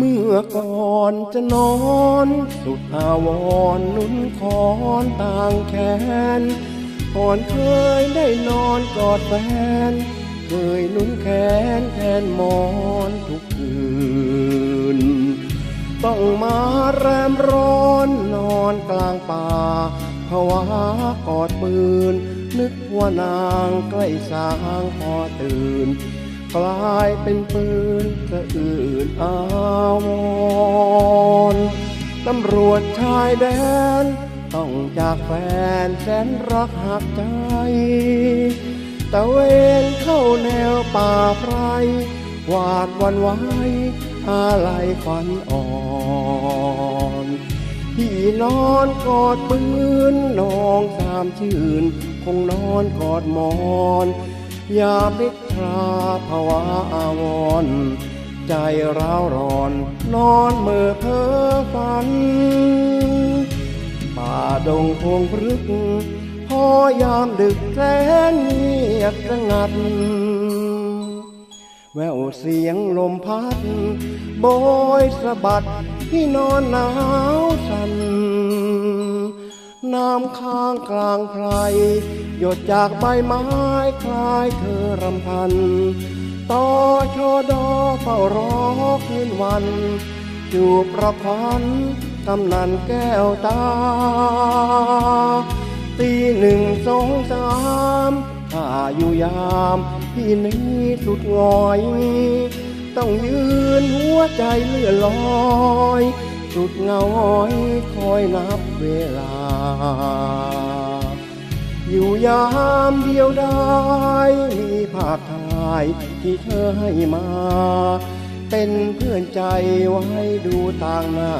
เมื่อก่อนจะนอนสุดอาวรนุ่นคอนต่างแขนก่อนเคยได้นอนกอดแฟน เคยนุ่นแขนแทนหมอนทุกคืน ต้องมาแรมร้อนนอนกลางป่าภาวะกอดปืน นึกว่านางใกล้สางพอตื่น กลายเป็นปืนสะอื่นอาวรณ์ตำรวจชายแดน ต้องจากแฟนแสนรักหักใจตะเวนเข้าแนวป่าไพรหวาดวันไหวอะไรควันอ่อนพี่นอนกอดปืนน้องสามชื่น คงนอนกอดหมอน ยามิตราภาวะอาวร ใจร้าวร้อน นอนเมื่อเพ้อฝัน ป่าดงพวงพรึกพอยามดึกแสนเงียบสงัด แววเสียงลมพัด โบยสะบัดที่นอนหนาวสัน่ น้ำค้างกลางไพรหยดจากใบไม้คลายเธอรำพันต่อชอดอเฝ้ารอคืนวัน จูบประพันกำนันแก้วตา ตีหนึ่งสองสามถ้าอยู่ยามพี่นี้สุดงอย ต้องยืนหัวใจเลื่อนลอย จุดเงาอ้อยคอยนับเวลา อยู่ยามเดียวได้ มีภาพถ่ายที่เธอให้มา เป็นเพื่อนใจไว้ดูต่างหน้า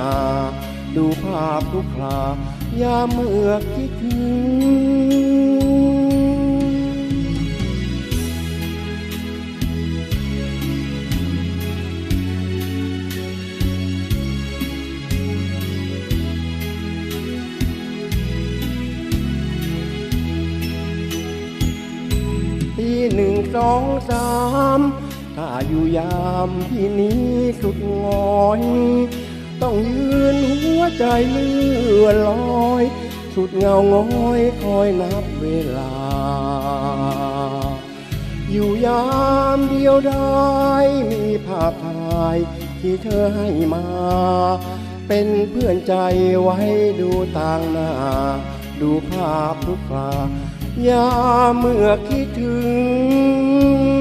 ดูภาพทุกครา ยามเมื่อคิดถึง หนึ่งสองสามถ้าอยู่ยามที่นี้สุดงอย ต้องยืนหัวใจเลื่อนลอย สุดเงาง้อยคอยนับเวลา อยู่ยามเดียวได้มีภาพถ่ายที่เธอให้มา เป็นเพื่อนใจไว้ดูต่างหน้า ดูภาพทุกครา ยามเมื่อคิดถึง